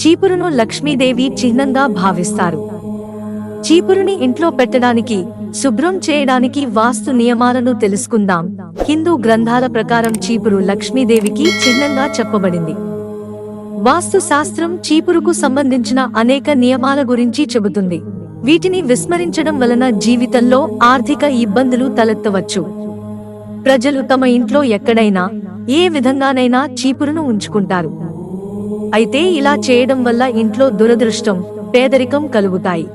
చీపురును లక్ష్మీదేవి చిహ్నంగా భావిస్తారు. చీపురుని ఇంట్లో పెట్టడానికి శుభ్రం చేయడానికి వాస్తు నియమాలను తెలుసుకుందాం. హిందూ గ్రంథాల ప్రకారం చీపురు లక్ష్మీదేవికి చిహ్నంగా చెప్పబడింది. వాస్తు శాస్త్రం చీపురుకు సంబంధించిన అనేక నియమాల గురించి చెబుతుంది. వీటిని విస్మరించడం వలన జీవితంలో ఆర్థిక ఇబ్బందులు తలెత్తవచ్చు. ప్రజలు తమ ఇంట్లో ఎక్కడైనా ఏ విధంగానైనా చీపురును ఉంచుకుంటారు. అయితే ఇలా చేయడం వల్ల ఇంట్లో దురదృష్టం పేదరికం కలుగుతాయి.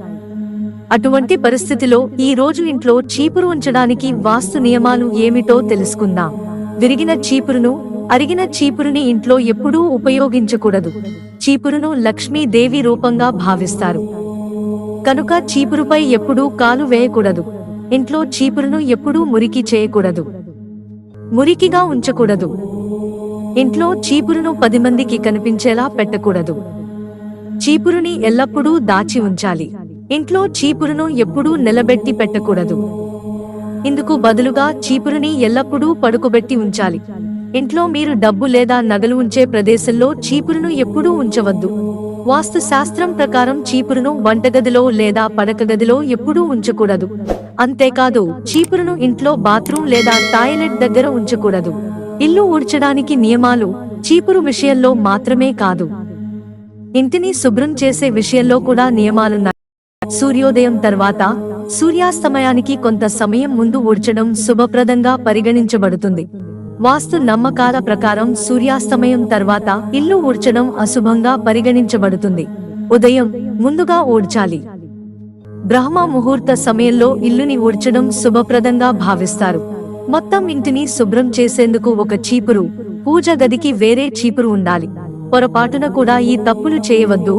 అటువంటి పరిస్థితిలో ఈ రోజు ఇంట్లో చీపురు ఉంచడానికి వాస్తు నియమాలు ఏమిటో తెలుసుకుందాం. విరిగిన చీపురును అరిగిన చీపురుని ఇంట్లో ఎప్పుడూ ఉపయోగించకూడదు. చీపురును లక్ష్మీదేవి రూపంగా భావిస్తారు. కనుక చీపురుపై ఎప్పుడూ కాలు వేయకూడదు. ఇంట్లో చీపురును ఎప్పుడూ మురికి చేయకూడదు. మురికిగా ఉంచకూడదు. ఇంట్లో చీపురును పది మందికి కనిపించేలా పెట్టకూడదు. చీపురుని ఎల్లప్పుడూ దాచి ఉంచాలి. ఇంట్లో చీపురును ఎప్పుడూ నిలబెట్టి పెట్టకూడదు. ఇందుకు బదులుగా చీపురుని ఎల్లప్పుడూ పడుకోబెట్టి ఉంచాలి. ఇంట్లో మీరు డబ్బు లేదా నగలు ఉంచే ప్రదేశంలో చీపురును ఎప్పుడూ ఉంచవద్దు. వాస్తు శాస్త్రం ప్రకారం చీపురును వంటగదిలో లేదా పడక గదిలో ఎప్పుడూ ఉంచకూడదు. అంతేకాదు చీపురును ఇంట్లో బాత్రూమ్ లేదా టాయిలెట్ దగ్గర ఉంచకూడదు. ఇల్లు ఊడ్చడానికి నియమాలు చీపురు విషయంలో మాత్రమే కాదు. ఇంటిని శుభ్రం చేసే విషయంలో కూడా నియమాలున్నాయి. సూర్యోదయం తర్వాత సూర్యాస్తమయానికి కొంత సమయం ముందు ఊడ్చడం శుభప్రదంగా పరిగణించబడుతుంది. వాస్తు నమ్మకాల ప్రకారం సూర్యాస్తమయం తర్వాత ఇల్లు ఊడ్చడం అశుభంగా పరిగణించబడుతుంది. ఉదయం ముందుగా ఊడ్చాలి. బ్రహ్మ ముహూర్త సమయంలో ఇల్లుని ఊడ్చడం శుభప్రదంగా భావిస్తారు. మొత్తం ఇంటిని శుభ్రం చేసేందుకు ఒక చీపురు పూజ గదికి వేరే చీపురు ఉండాలి. పొరపాటున కూడా ఈ తప్పులు చేయవద్దు.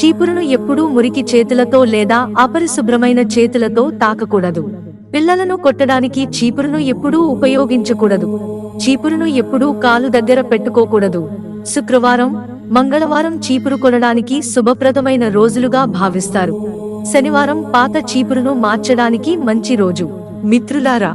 చీపురును ఎప్పుడూ మురికి చేతులతో లేదా అపరిశుభ్రమైన చేతులతో తాకకూడదు. పిల్లలను కొట్టడానికి చీపురును ఎప్పుడూ ఉపయోగించకూడదు. చీపురును ఎప్పుడూ కాలు దగ్గర పెట్టుకోకూడదు. శుక్రవారం మంగళవారం చీపురు కొనడానికి శుభప్రదమైన రోజులుగా భావిస్తారు. శనివారం పాత చీపురును మార్చడానికి మంచి రోజు. మిత్రులారా